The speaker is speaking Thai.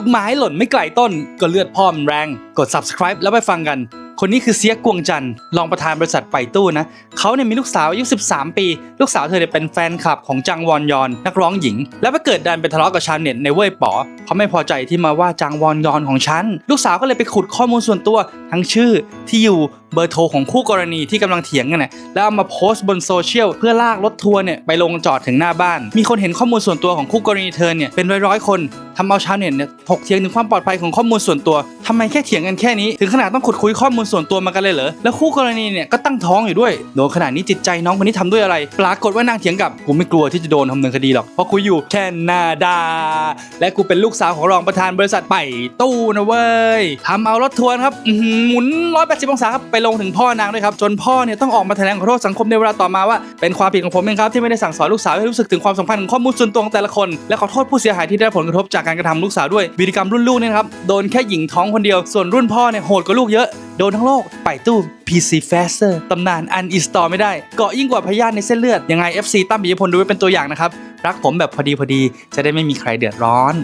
ูกไม้หล่นไม่ไกลต้น ก็เลือดพ่อมนแรง กด subscribe แล้วไปฟังกัน คนนี้คือเสียกวงจันทร์รองประธานบริษัทไปตู้นะเขาเนี่ยมีลูกสาวอายุ 13 ปี ลูกสาวเธอเนี่ยเป็นแฟนคลับของจังวอนยอน นักร้องหญิง แล้วไปเกิดดันไปทะเลาะกับชาวเน็ตในเว่ยป๋อเขาไม่พอใจที่มาว่าจังวอนยอนของฉัน ลูกสาวก็เลยไปขุดข้อมูลส่วนตัวทั้งชื่อที่อยู่ เบอร์โทรของคู่กรณีที่กำลังเถียงกันน่ะแล้วเอามาโพสต์บนโซเชียลเพื่อลากรถทัวร์เนี่ยไปลงจอดถึงหน้าบ้าน มีคนเห็นข้อมูลส่วนตัวของคู่กรณีเธอเนี่ยเป็นร้อยๆคนทำเอาชาวเน็ตเนี่ยถกเถียงถึงความปลอดภัยของข้อมูลส่วนตัวทำไมแค่เถียงกันแค่นี้ ถึงขนาดต้องขุดคุยข้อมูลส่วนตัวมากันเลยเหรอ แล้วคู่กรณีเนี่ยก็ตั้งท้องอยู่ด้วยโดนขนาดนี้จิตใจน้องคนนี้ทำด้วยอะไร ปรากฏว่านางเถียงกับกูไม่กลัวที่จะโดนทำเนินคดีหรอก เพราะกูอยู่แคนาดา และกูเป็นลูกสาวของรองประธานบริษัทไปตู้นะเว้ยทำเอารถทัวร์ครับหมุน180องศาครับไปลงถึงพ่อนางด้วยครับ จนพ่อเนี่ยต้องออกมาแถลงขอโทษสังคมในเวลาต่อมาว่าเป็นความผิดของผมเองครับที่ไม่ได้สั่งสอนลูกสาวให้รู้สึกถึงความสัมพันธ์ของข้อมูลส่วนตัวของแต่ละคน และขอโทษผู้เสียหายที่ได้ผลกระทบจากการกระทำลูกสาวด้วยวิธีกรรมรุ่นลูกเนี่ยนะครับโดนแค่หญิงท้องคนเดียวส่วนรุ่นพ่อเนี่ยโหดกว่าลูกเยอะโดนทั้งโลกไปตู้ PC Faster ตำนานอันอินสตอลไม่ได้ เกาะยิ่งกว่าพยาธิในเส้นเลือด ยังไง FC ตั้มปิยพลดูไว้เป็นตัวอย่างนะครับ รักผมแบบพอดีพอดีจะได้ไม่มีใครเดือดร้อน